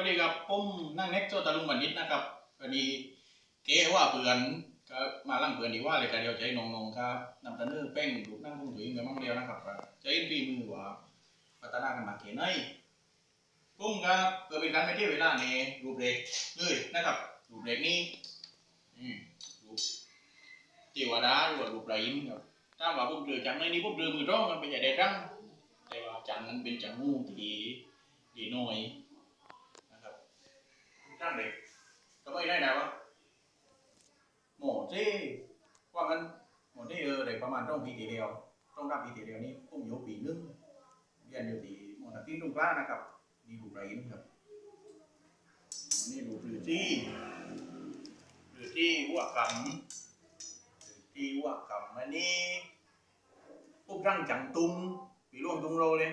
ก็ดีครับผมนั่งเน็กโซตะลุงบันนิดนะครับพอดีเก๋ว่าเปือนก็มาลั่งเปือนดีว่าเลยกันเดียวใจนงๆครับนำตะเนื้อเป้งถูกนั่งพุ่งถุยเงินมั่งเดียวนะครับใจปีมือว่าพัฒนากันมาเก๋น้อยผมครับเพื่อเป็นการไม่เที่ยวเวลาในรูปเล็กเลยนะครับ รูปเล็กนี้อืมรูปเทวดาหรือว่ารูปไรอินครับถ้าว่าผมเจอจังในนี้ผมเจอมือร้องมันเป็นใหญ่ได้รังแต่ว่าจังนั้นเป็นจังงูทีดีน้อย จ้างเด็กก็ไม่ได้นะวะหมอที่ว่ามันหมอที่เออเด็กประมาณต้องปีทีเดียว ต้องรับปีทีเดียวนี้ผมอยู่ปีนึงเรียนอยู่ที่มอนักที่ตรงกล้านะครับนี่ดูไรนะครับนี่ดูรือที่รือที่หัวกำรือที่หัวกำอันนี้พวกร่างจังตุงปีร่วงตุงโรเลย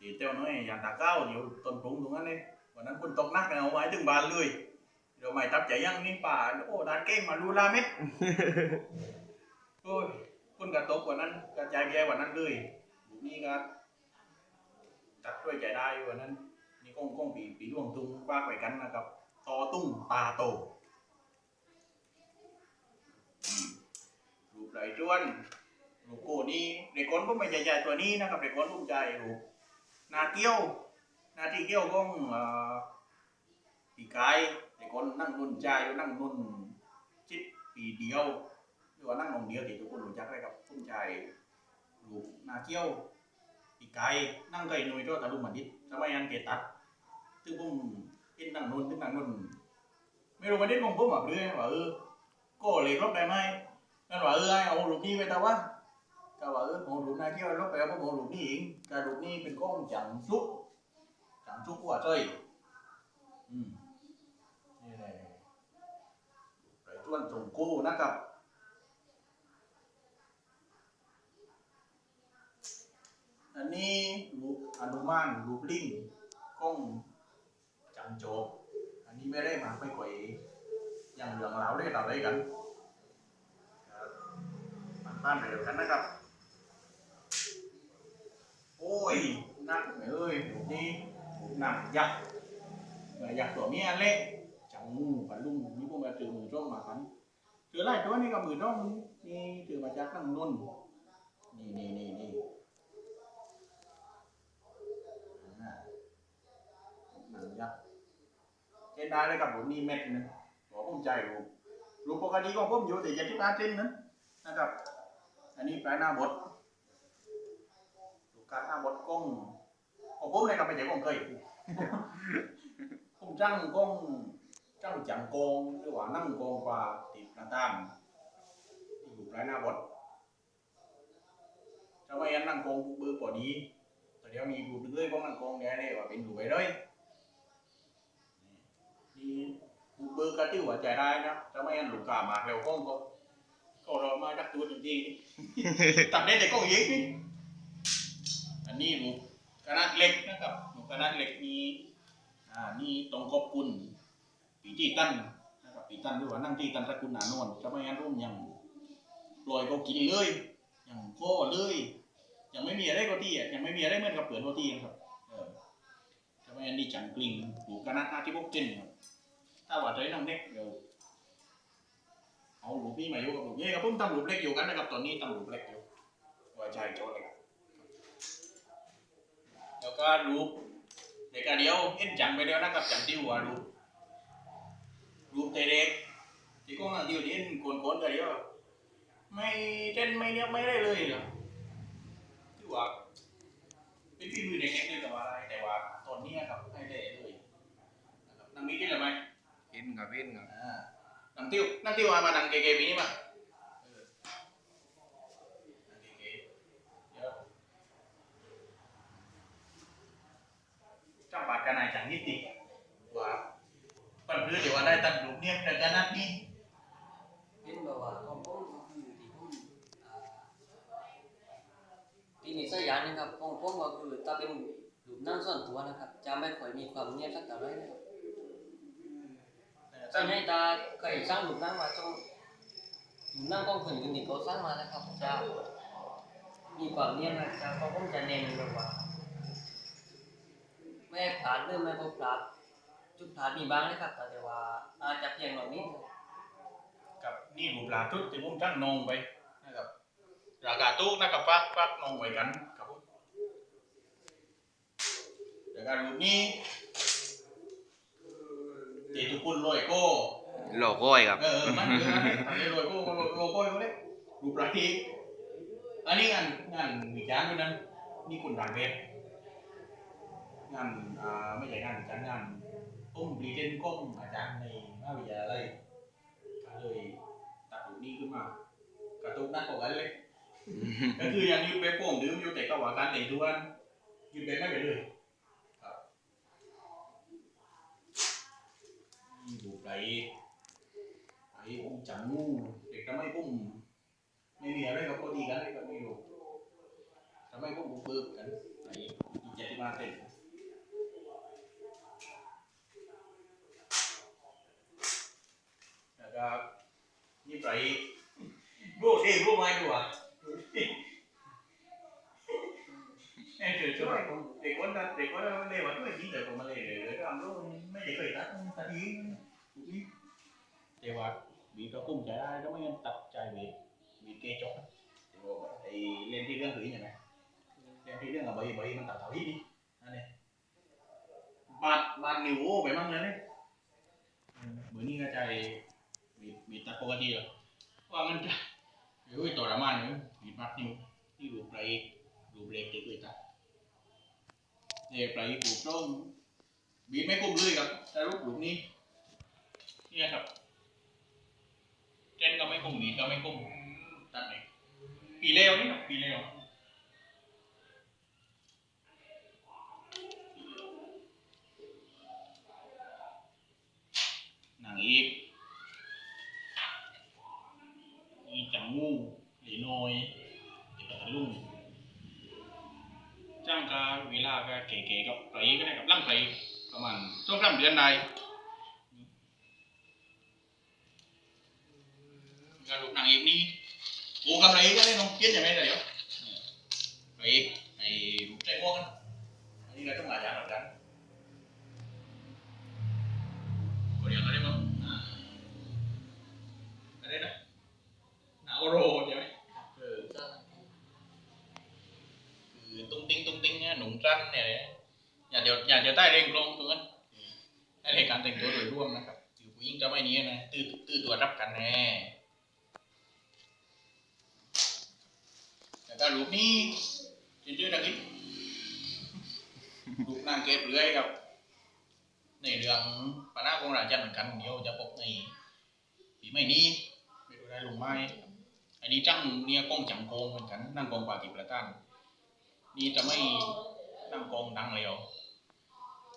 ติ้วเออปีร่วงตุงโรที thì theo nói nhà tà cao nhiều tuần trúng đúng anh ấy và nó quân tộc nát này không ai từng bàn lười rồi mày tập chạy ăn đi bà ô đàn kem mà lu la mét ôi quân cả tộc của nó cả chạy bia của nó lười นี่ก็จัดด้วยใจได้วันนั้น นี่ก้องก้องปีปีดวงตุงว่าไปกันนะครับตอตุ้งตาโตอืมรูปไหลจ้วนรูปโกนี่เด็กคนพวกไม่ใหญ่ๆตัวนี้นะครับเด็กคนรูปใจรูป นาเกี้ยวนาที่เกี้ยวก็อ่อปีกายแต่คนนั่งนุ่นใจนั่งนุ่นจิตปีเดียวหรือว่านั่งนงเดียวที่ทุกคนรู้จักเลยครับคุณใจลูกนาเกี้ยวปีกายนั่งไก่หนุ่ยก็ตะลุมมันดิดสมัยนั้นเกตัดซึ่งผมเห็นนั่งนุ่นซึ่งนั่งนุ่นไม่รู้ประเด็นของผมแบบเรื่อยว่าเออก็เลยรบได้ไหมนั่นว่าเออให้เอาลูกนี้ไปแต่ว่า ก็ว่าเออโมลูกนายเที่ยวรถไปเอาโมลูกนี่เองกระดูกนี่เป็นก้องจังซุกจังซุกหัวใจอืมนี่แหละไรต้วนตรงกู้นะครับอันนี้ลูกอนุมานลูกลิงก้องจังโจบอันนี้ไม่ได้มาไม่ก่อยอย่างเหลืองเหลาได้ต่อได้กันครับบ้านเดียวกันนะครับ้ยนักเอ้ยนี่หนักยักษ์ยักษ์ตัวเมียเละจังงูกับลุงนี่พวกมาถือมือจ้องมากันถือไล่ตัวนี้กับมือจ้องนี่ถือมาจากนั่งนุ่นนี่นี่นี่นี่หนังยักษ์เจนได้เลยกับผมนี่เม็ดนึงบอกผมใจรูปรูปปกติของผมอยู่แต่จะที่ตาเจนนั้นนะครับ อันนี้แปลหน้าบด กาหน้าบดกองของผมเลยครับไม่ใช่กองเคยผมจ้างกองจ้างจังกองหรือว่านั่งกองฟ้าติดหน้าต่างอยู่ปลายหน้าบดจะไม่ยันนั่งกองเบอร์กว่านี้แต่เดี๋ยวมีดูเรื่อยๆกล้องนั่งกองเนี่ยเนี่ยว่าเป็นอยู่ไปเลยนี่เบอร์กระติ้วหัวใจได้นะจะไม่ยันลูกค้ามาเร็วกองก็ก็รอมาจักตัวจริงๆตัดได้แต่กองยิงนี่ นนี้ลูกขนาดเล็กนะครับลูกขนาดเล็กนี้อ่านี่ต้องขอบคุณปีที่ตั้นนะครับปีตั้นด้วยว่านั่งที่ตั้นตระกูลหนานนท์จะไม่งั้นร่วมยังปล่อยเขากินเลยยังโค้เลยยังไม่มีอะไรก็ที่อะยังไม่มีอะไรเหมือนกับเปลือนก็ที่ครับเออจะไม่งั้นนี่จังกลิงลูกขนาดห้าที่พวกเจนครับถ้าว่าใจน้ำเล็กเดี๋ยวเอาหลูกนี่มาอยู่กับลูกนี่กับผมทำหลูกเล็กอยู่กันนะครับตอนนี้ทำหลูกเล็กอยู่ว่าใจโจเล็ก แล้วก็รูปเด็กอันเดียวเห็นจังไปแล้วนะครับจังที่หัวรูปรูปเด็กที่ก็อันเดียวที่เห็นโกนๆกันเดียวไม่เต้นไม่เนี้ยไม่ได้เลยเหรอที่ว่าเป็นฝีมือเด็กๆเลยแต่ว่าอะไรแต่ว่าตอนนี้ครับให้ได้เลยนะครับนั่งมีที่ไหนไหมเห็นกับเห็นกับอ่านั่งติ้วนั่งติ้วมามานั่งเก๋ๆปีนี้มาเออนั่งเก๋ๆเดี๋ยว จังหวัดกันไหนจังนิติว่าปันพื้นเดี๋ยวว่าได้ตัดหลุมเนี่ยแต่กันนัดนี้เห็นบอกว่าของผมก็คือที่ผมอ่าที่นี่สักอย่างหนึงครับของผมก็คือถ้าเป็นรูปนั่งส่วนตัวนะครับ จะไม่ค่อยมีความเนียบสักเท่าไหรนะครับส่วนใหญ่ตาเคยสร้างรูปนั่งมาตรงรูปนั่งของคนอื่นที่เขาสร้างมานะครับจะมีความเนียบนะจะของผมจะเน้นแบบว่า แก้พลาดหรือไม่ก็พลาดจุดพลาดมีบ้างนะครับ แต่ว่าอาจจะเพียงหน่อยนิดกับนี่รูปลาทุกที่ผมตั้งนองไปนะครับราคาตู้นะครับฟักฟักนองไว้กันครับผมแต่การรูปนี้เจตุกุลลอยโก้โลโก้ครับเออมันคืออะไรทำให้ลอยโก้โลโก้เขาเลยรูปลาทีอันนี้งานงานวิจารณ์ด้วยนั้นนี่คุณต่างเพศ งานอ่าไม่ใช่งานวิจารณ์งานต้มรีเทนก้มอาจารย์ในมหาวิทยาลัยก็เลยตัดรูปนี้ขึ้นมากระตุกนักกว่ากันเลยก็คือยังยืดไปโป่งดื่มอยู่แต่ก็ว่าการแต่งตัวยืดไปไม่ไปเลยครับนี่ดูไปไอ้องจังงูเด็กทำไมปุ้มไม่มีอะไรกับพอดีกันเลยก็ไม่รู้ทำไมปุ้มปุ้มปื้มกันไอ้อีเจ็ดที่มาเต้น แล้วก็นี่ไปรู้เองรู้ไหมดูอะเอ้ยเดี๋ยวช่วยผมเด็กวันนั้นเด็กวันนั้นเลยว่าช่วยยิงแต่ผมมาเลยเลยทำรู้ไม่ได้เคยตัดตัดยิงนี่แต่ว่าบีก็คุ้มใจได้ก็ไม่งั้นตัดใจบีบีเกจกไอ้เล่นที่เรื่องหือใช่ไหมเล่นที่เรื่องอะใบใบมันตัดเท่าที่ดินั่นเองบาดบาดนิ้วไปมั่งเลยเนี่ยเหมือนนี่ก็ใจบีบีตัดป กติเหรอว่ามันจะเดี๋ยวไอ้ตัวละมันเนี่ยบีบาดนิ้วที่ดูปไปดูเบรกเด็กเลยจ้ะเนี่ยปลายหูตรงบีบไม่คุ้มเลยครับแต่รูปหลุมนี้เนี่ยครับเจนก็ไม่คุ้มบีบก็ไม่คุ้มตัดเลยปีเลวนี่ครับปีเลวหนังอีกอีจังงูหลีน้อยเดี๋ยวลุง จ้างกาเวลาก็เก๋ๆกับไก่ก็ได้กับร่างไก่ประมาณ ช่ว นางเก็บเลื้อยครับ ในเรื่องปานาของราชันเหมือนกันเดี๋ยวจะพบในปีไม่นี้ไม่รู้ได้ลงไหมอันนี้จังเนี่ยกล้องจังโกงเหมือนกันนั่งกองปากิประตันนี่จะไม่นั่งกองดังเร็ว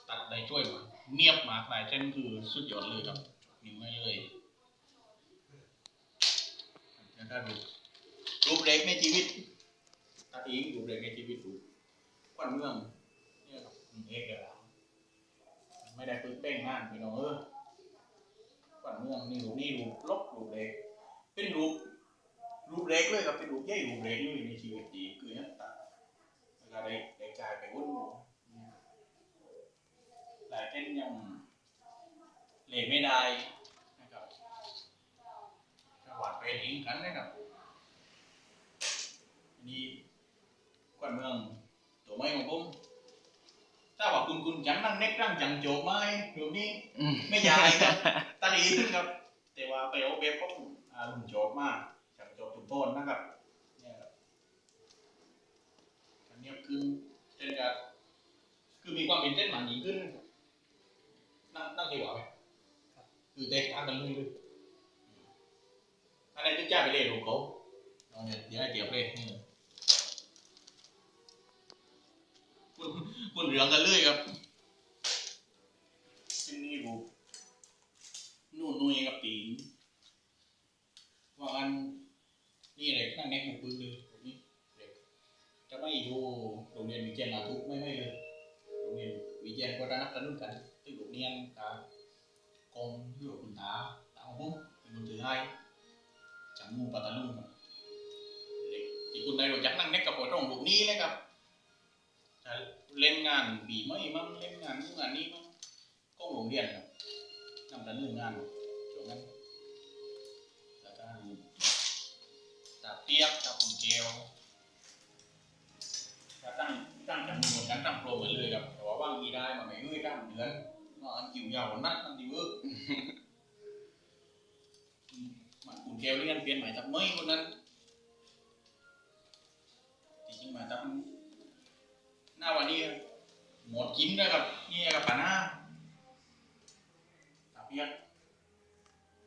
ตัดได้ช่วยมาเนียบมากลายเส้นคือสุดยอดเลยครับนิ้วไม่เลยแล้วก็ดูรูปเล็กในชีวิตตัดเองรูปเล็กในชีวิตดูควันเมือง เนี่ยครับเอกแล้วไม่ได้ปืนเป้งงานพี่น้องเออควันเมืองนี่รูปนี่รูปลบรูปเล็กเป็นรูปรูปเล็กเลยครับเป็นรูปใหญ่รูปเล็กเลยในชีวิตดีคือเนี่ยตัดแล้วก็ได้ได้จ่ายไปวุ่นหลายเส้นยังเลทไม่ได้นะครับก็หวานไปเองกันนะครับนนี่กวนเมืองตัวไม่ของผมถ้าว่า คุณคุณจังนั่งเน็กนั่งจังโจกไม้รูปนี้อืมไม่ใหญ่ครับตาดีขึ้นครับ แต่ว่าไปเอาเว็บของอ่าลุงโจกมากจังโจกถุงโทนนะครับเนี่ยครับอันนี้คือเช่นกับคือมีความเป็นเส้นหมันหญิงขึ้น นั่งนั่งดีกว่าไหมคือเด็กทางกันเลยเลยอันนี้นจะจ้าไปเล่นของเขาเอาเนี่ยเดี๋ยวให้เตียบเลยนี่คุณคุณเหลืองกันเลยครับที่นี่รูปนู่นนุยกับตีนว่าอัน นั่งแนกบุกปืนเลยแบบนี้จะไม่อยู่โรงเรียนวิเชียนมาทุกไม่ไม่เลยโรงเรียนวิเชียนก็ได้นับกันนู่นกันที่โรงเรียนกับกองที่อยู่คุณตาตาของผมเป็นคนถือให้จังมูปัตตาลุงเด็กที่คุณได้รู้จักนั่งเน็กกับปวดตรงลูกนี้เลยครับเล่นงานปีไม่มั่งเล่นงานนู่นงานนี้มั่งก็โรงเรียนครับนำแต่เรื่องงาน เปียบกตาผมเจลก็ตั้งตั้งจำนวนกันตั้งโปรเหมือนเลยครับแต่ว่าว่างมีได้มาไม่เอ้ยตั้งเดือนมาอันกิ่วยาวนัดอันดีเวอร์มันคุณเจลเรียนเปลี่ยนหมายจากไม่คนนั้นจริงๆมาตั้งหน้าวันนี้หมดกินนะครับนี่กับปาหน้าตาเปียก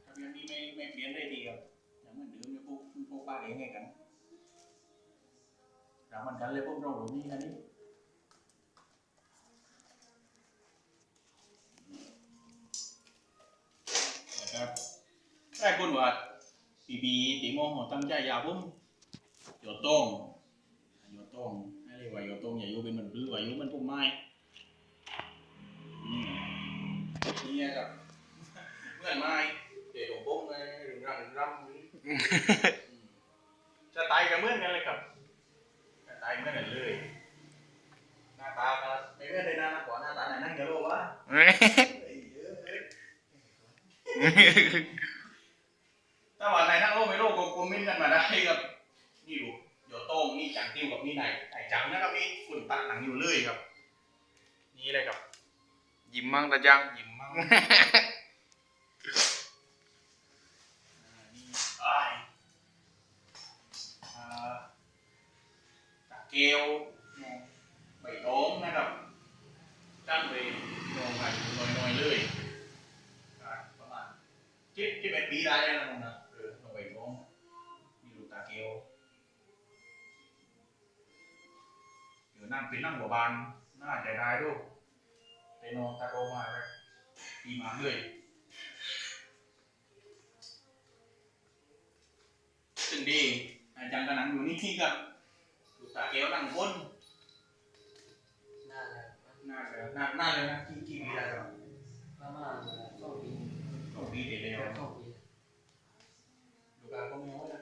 ตาเปียกนี่ไม่ไม่เปลี่ยนได้ดีครับ กพวกป้าเองไงกันถามมันกันเลยพวกเราหลงนี่กันนี่นะครับได้คนว่าปีปีตีโมโหตั้งใจยาวพุ่มโยโต้งโยโต้งให้เรียกว่าโยโต้งอย่าอยู่เป็นเหมือนพื้นว่าอยู่เป็นพุ่มไม้นี่ครับเมื่อนไม้เดี๋ยวผมเลยรังรำอืม จะตายกันเหมือนกันเลยครับจะตายเหมือนกันเลย หน้าตาก็ไม่เหมือนเลยนะก่อนหน้าตาไหนนั่งเดี๋ยวรู้วะถ้าว่าไหนนั่งโลกไม่โลกก็คอมเมนต์กันมาได้ครับ นี่ดูเดี๋ยวโต้งนี่จังติ้วกับนี่ไหนไหนจังนะครับนี่ฝุ่นตัดหนังอยู่เลยครับ นี่เลยครับ ยิ้มมั่งตาจังยิ้มมั่ง บานน่าใจได้ดูไปนอนตาโตมาเลยปีมาเรื่อยซึ่งดีอาจารย์กำลังอยู่นี่กับลูกตาเกียวนั่งก้นหน้าแล้วหน้าเลยหน้าหน้าเลยนะกี่กี่ปีได้แล้วประมาณสองปีต้องปีเดียวแล้วสองปีลูกอาก็ไม่เอานะ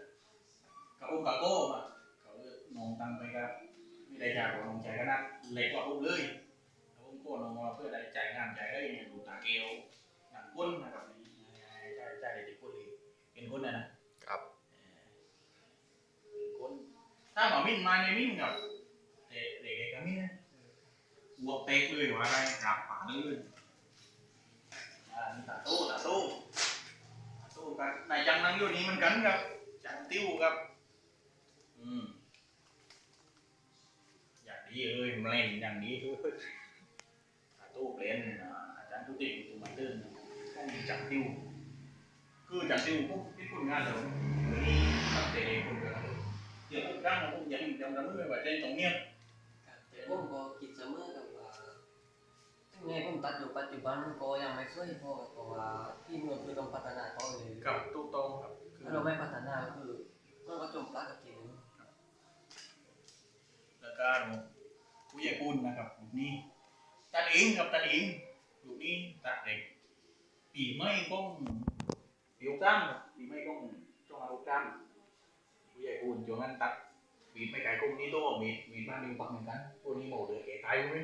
กับอุ้มกับโก้มาเขาเลยนองตังไปกับ ไม่ได้จากของนองใจก็นัดเล็กกว่าอุ้มเลยแล้วอุ้มโก้นองมาเพื่อได้จ่ายงานจ่ายได้เนี่ยดูตาเกลหนังก้นนะครับนี่ใช่ใช่ใช่เด็กก้นเลยเป็นก้นนะนะครับเป็นก้นถ้าหมอมิ้นมาในมิ้นกับเด็กเด็กกับมิ้นนะบวกเตะเลยว่าอะไรกราบป่าเลยอ่านี่ตาโต้ตาโต้สู้กันนายจังนั่งอยู่นี่มันกันครับจังติ้วครับอืม อย่างดีเลยมันเล่นอย่างดีเลยอาตู้เล่นอ่าอาจารย์ทุติตุมาตื้นต้องมีจังติ้วคือจังติ้วพวกที่คุณงานเรานี่ตั้งแต่คนเดียวเดี๋ยวพวกร่างพวกยังจำจำไม่ไหวเล่นตรงเนี้ยครับแต่ผมก็คิดเสมอครับว่าถึงแม้ผมตัดอยู่ปัจจุบันก็ยังไม่เคยพอเพราะว่าที่เมืองคือต้องพัฒนาต่อเลยกับตู้โตครับคือถ้าเราไม่พัฒนาก็คือมันก็จมปลักกับเกมแล้วก็ ผู้ใหญ่ปุ้นนะครับลูกนี้ตัดเองครับตัดเองลูกนี้ตัดเด็ก ปีไม่ก้องปีหกตั้งครับปีไม่ก้องจ้องเอาหกตั้งผู้ใหญ่ปูนจวงนั้นตัดบีดไม่ไกลก้มนี้โต้บีดบีดบ้านนิวปักเหมือนกันตัวนี้โมเดือเก๋ตายเลย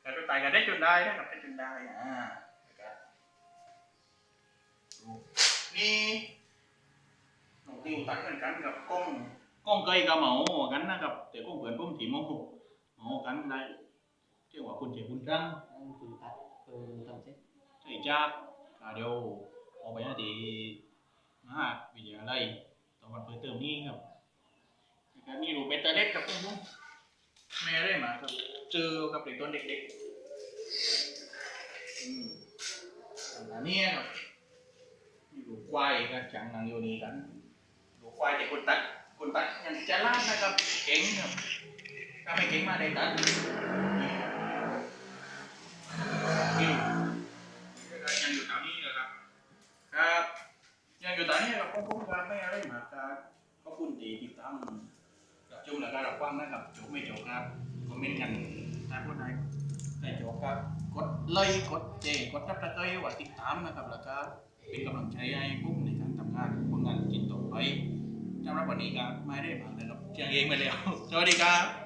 แต่ตัวตายกันได้จนได้นะครับได้จนได้อ่านะครับดูนี่น้องติวตัดเหมือนกันกับกล้อง ก้องไกลกับเหมากันนะครับ แต่ก้องเปิดก้มถีโมเหมากันได้เรียกว่าคุณเจ้าคุณรังนั่นคือตัดเพิ่มทำเสร็จใช่จ้าเดี๋ยวออกไปหน้าที่มหาวิทยาลัยตอนวันเปิดเทอมนี้ครับนะครับนี่ดูเป็นตาเล็กกับพวกนู้นแม่ได้มาครับเจอกับเด็กตัวเด็กๆอืมอันนี้ครับนี่ดูควายกันจังนางโยนีกันดูควายแต่คนตัด คนตัดยังจะล่านะครับเก่งครับถ้าไม่เก่งมาได้ตัดนี่ยังอยู่แถวนี้นะครับ ครับยังอยู่แถวนี้ครับผมผมครับไม่อะไรมาครับขอบคุณที่ติดตามรับชมและการรับฟังนะครับจบไม่จบครับคอมเมนต์กันถ้าคนไหนได้จบครับกดไลค์กดแชร์กดซับสไครต์ว่าติดตามนะครับแล้วก็เป็นกำลังใจให้ผมในการทำงานผลงานกินต่อไป สำหรับวันนี้ครับไม่ได้มานนะครับเชียงเองไปแล้วสวัสดีครับ